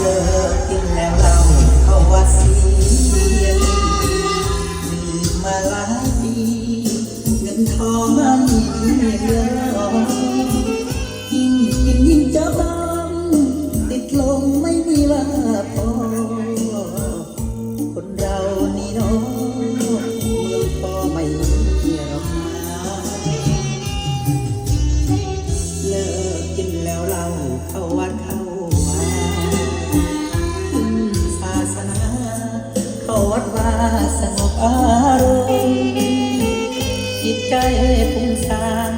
เลิกกินแล้วเราเข้าวัดเสีย ดว่าสงบอารมณ์จิตใจพุ่งสาน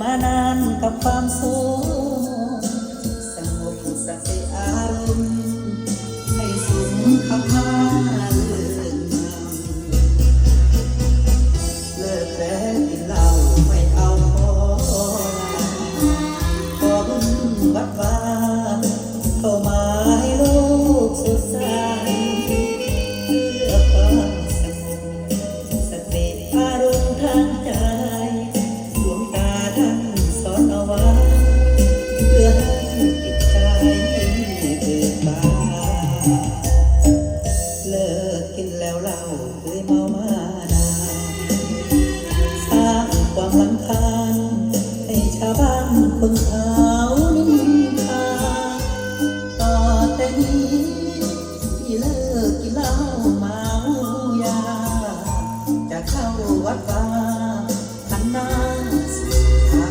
มานานกับความสูงสงบสติ วัดป่าทันน้าสุดทา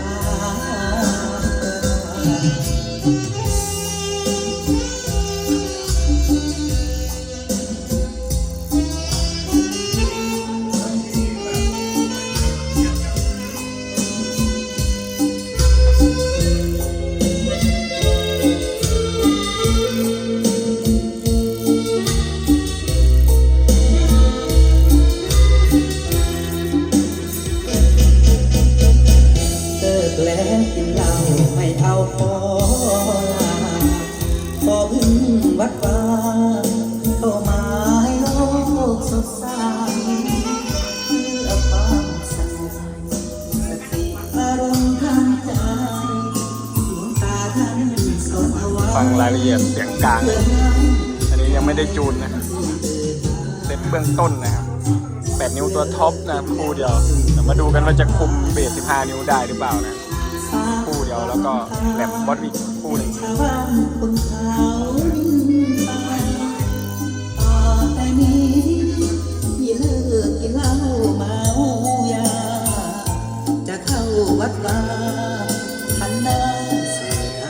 แล้วกินเหล้าไม่เอาพอลาพอพึ่งวัดฟ้าเข้ามาให้โลกสดใสเพื่อความสงบสติอารมณ์ทางใจดวงตาท่านสอนเอาไว้ฟังรายละเอียดเสียงกลางเพื่อให้อันนี้ยังไม่ได้จูนนะเซตเบื้องต้นนะครับ8นิ้วตัวท็อปนะครับคู่เดียว มาดูกันว่าจะคุมเบส15 นิ้วได้หรือเปล่านะ คู่เดียวแล้วก็แหลมบอสอีกคู่หนึ่งชาวบ้านคนเขานินทาต่อแต่นี้ที่เลิกกินเหล้าเมายาจะเข้าวัดวาทันนาเสีย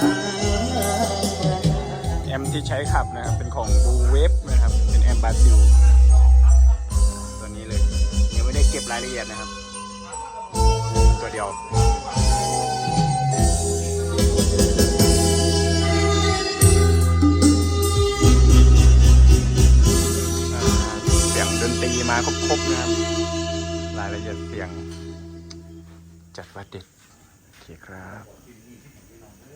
แอมที่ใช้ขับนะครับเป็นของบูเวฟนะครับ เป็นแอมบาซิลตัวนี้เลยยังไม่ได้เก็บรายละเอียดนะครับ ตัวเดียว มาครบๆนะครับ รายละเอียดเสียง จัดว่าเด็ดโอเคครับ